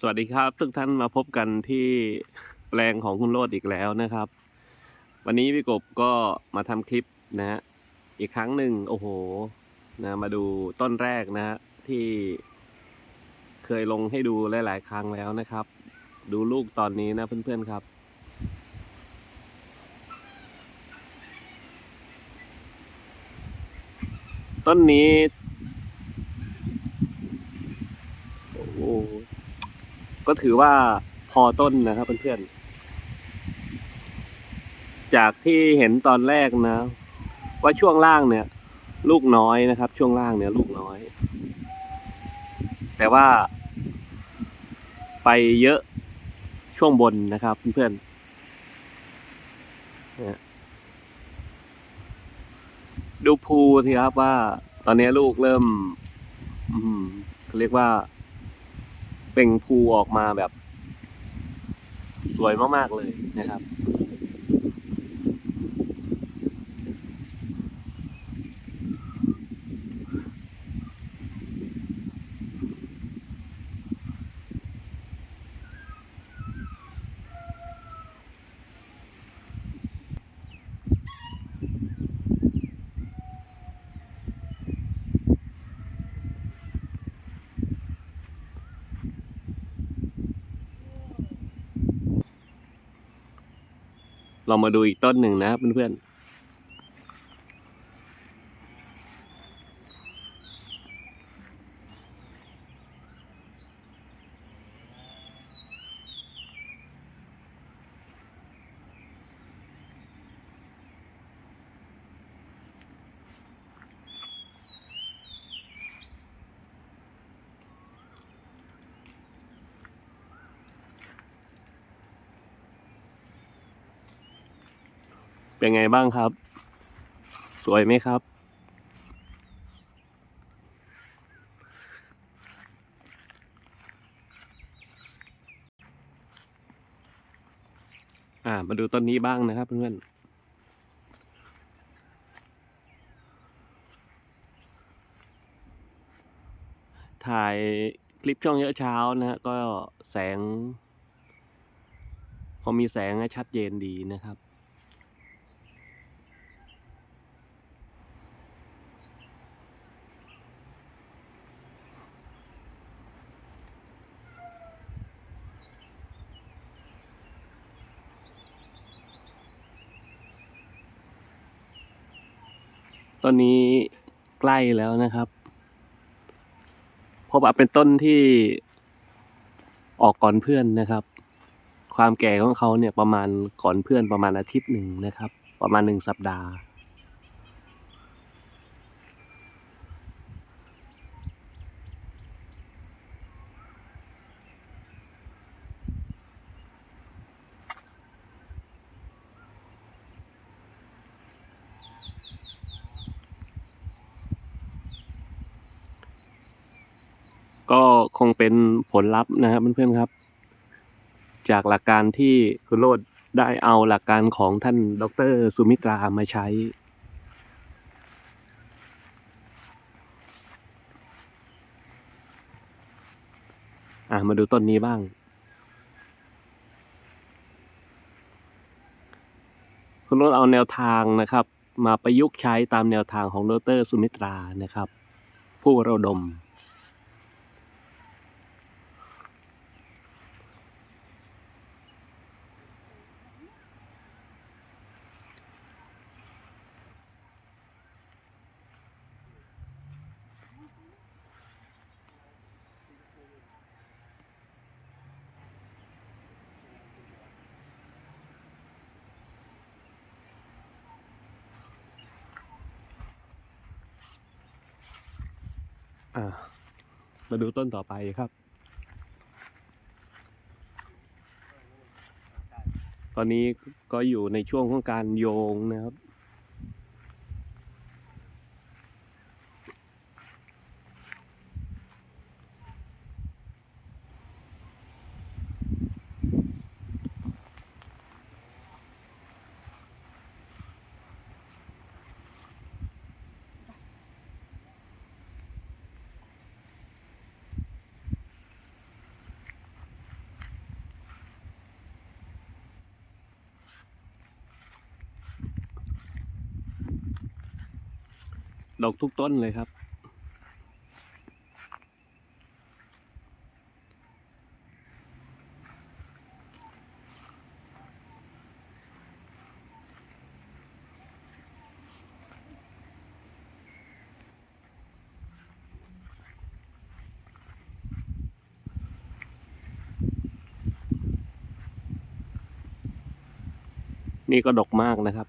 สวัสดีครับ ทุกท่านมาพบกันที่แปลงของคุณโรดอีกแล้วนะครับ วันนี้พี่กบก็มาทำคลิปนะฮะอีกครั้งหนึ่งโอ้โหนะมาดูต้นแรกนะฮะที่เคยลงให้ดูหลาย ๆ ครั้งแล้วนะครับ ดูลูกตอนนี้นะเพื่อน ๆ ครับ ต้นนี้ โอ้โก็ถือว่าพอต้นนะครับเพื่อนๆ จากที่เห็นตอนแรกนะ ว่าช่วงล่างเนี่ย ลูกน้อยนะครับ ช่วงล่างเนี่ย ลูกน้อย แต่ว่า ไปเยอะช่วงบนนะครับเพื่อนๆดูภูสิครับว่า ตอนนี้ลูกเริ่มเขาเรียกว่า เป่งภูออกมาแบบ สวยมากๆเลยนะครับ เรามาดูอีกต้นหนึ่งนะครับเพื่อนๆ เป็นไงบ้างครับ สวยไหมครับ อ่า มาดูต้นนี้บ้างนะครับเพื่อนถ่ายคลิปช่วงเยอะเช้านะฮะก็แสง พอมีแสงชัดเจนดีนะครับ ตอนนี้ใกล้แล้วนะครับเพราะว่าเป็นต้นที่ออกก่อนเพื่อนนะครับ ความแก่ของเขาเนี่ยประมาณก่อนเพื่อนประมาณอาทิตย์หนึ่งนะครับ ประมาณหนึ่งสัปดาห์ ก็คงเป็นผลลัพธ์นะครับเพื่อนๆครับ จากหลักการที่คุณโรดได้เอาหลักการของท่านดรสุมิตรามาใช้ อะมาดูต้นนี้บ้าง คุณโรดเอาแนวทางนะครับ มาประยุกต์ใช้ตามแนวทางของดรสุมิตรานะครับ ผู้ระดม อ่า มาดูต้นต่อไปครับ ตอนนี้ก็อยู่ในช่วงของการโยงนะครับ ดอกทุกต้นเลยครับ นี่ก็ดกมากนะครับ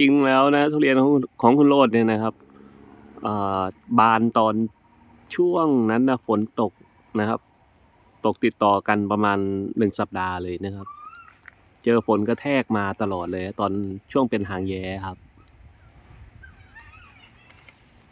ริงๆแล้วนะ ทุเรียนของของคุณโรดเนี่ยนะครับอบานตอนช่วงนั้นนะฝนตกนะครับ ตกติดต่อกันประมาณหนึ่งสัปดาห์เลยนะครับ เจอฝนกระแทกมาตลอดเลย ตอนช่วงเป็นหางแย้ครับ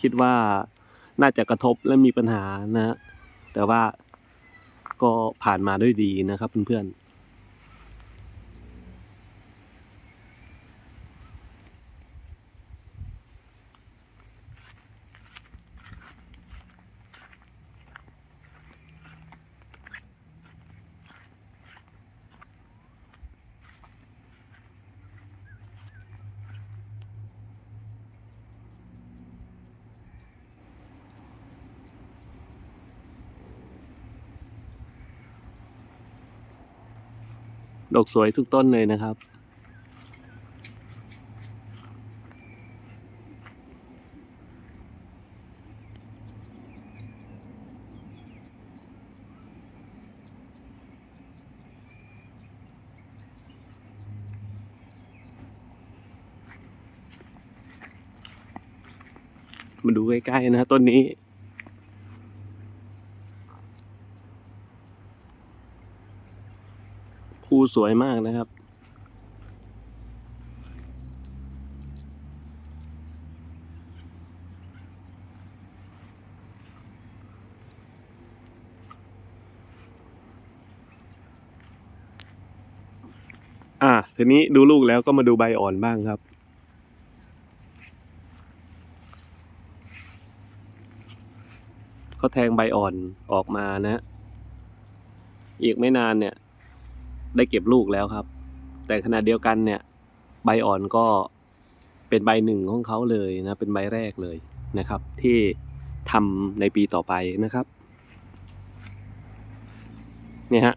คิดว่าน่าจะกระทบและมีปัญหานะฮะแต่ว่าก็ผ่านมาด้วยดีนะครับเพื่อนๆ ดอกสวยทุกต้นเลยนะครับ มาดูใกล้ๆนะต้นนี้ ภูสวยมากนะครับ อะทีนี้ดูลูกแล้วก็มาดูใบอ่อนบ้างครับเขาแทงใบอ่อนออกมานะ อีกไม่นานเนี่ย ได้เก็บลูกแล้วครับ แต่ขณะเดียวกันเนี่ยใบอ่อนก็เป็นใบหนึ่งของเขาเลยนะเป็นใบแรกเลยนะครับ ที่ทำในปีต่อไปนะครับเนี่ยฮะ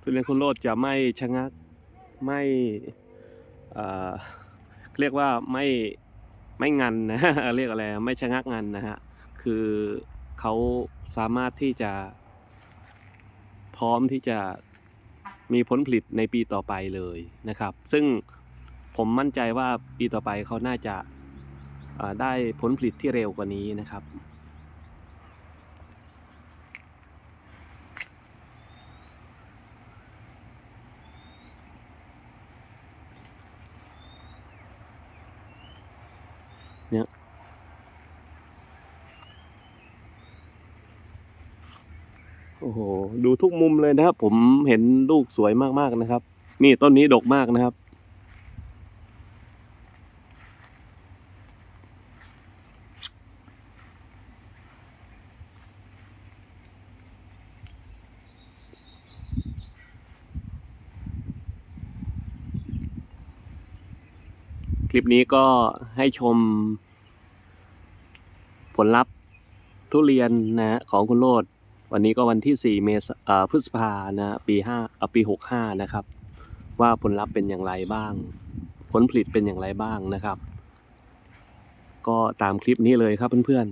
ทุเรียนคุณโรดจะไม่ชะงักไม่อ่าเรียกว่าไม่ไม่งันนะเรียกอะไรไม่ชะงักงันนะฮะคือ เขาสามารถที่จะ พร้อมที่จะมีผลผลิตในปีต่อไปเลยนะครับ ซึ่งผมมั่นใจว่าปีต่อไปเขาน่าจะาได้ผลผลิตที่เร็วกว่านี้นะครับ เนี่ย โอ้โหดูทุกมุมเลยนะครับ ผมเห็นลูกสวยมากๆนะครับ นี่ต้นนี้ดกมากนะครับ คลิปนี้ก็ให้ชมผลลัพธ์ทุเรียนนะของคุณโรด วันนี้ก็วันที่ 4 เมษาพฤษภานะปี5อ่าปี 65 นะครับ ว่าผลลัพธ์เป็นอย่างไรบ้าง ผลผลิตเป็นอย่างไรบ้างนะครับ ก็ตามคลิปนี้เลยครับเพื่อน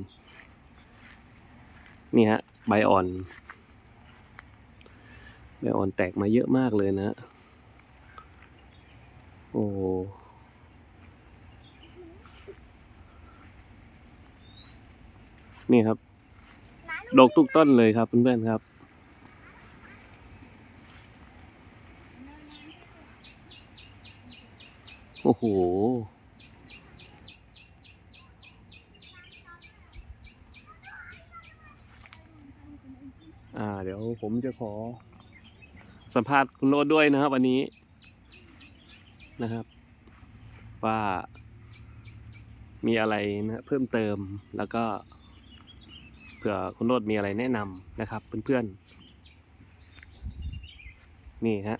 ๆ นี่ฮะใบอ่อน ใบอ่อนแตกมาเยอะมากเลยนะ โอ้นี่ครับ ดกทุกต้นเลยครับเพื่อนๆครับ โอ้โห อ่า เดี๋ยวผมจะขอ สัมภาษณ์คุณโรดด้วยนะครับวันนี้นะครับ ว่ามีอะไรนะเพิ่มเติมแล้วก็ เผื่อคุณโรดมีอะไรแนะนำนะครับ เพื่อนๆ นี่ฮะ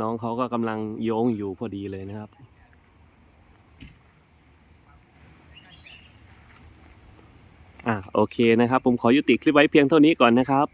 น้องเขาก็กำลังโยงอยู่พอดีเลยนะครับ อะโอเคนะครับ ผมขอยุติคลิปไว้เพียงเท่านี้ก่อนนะครับ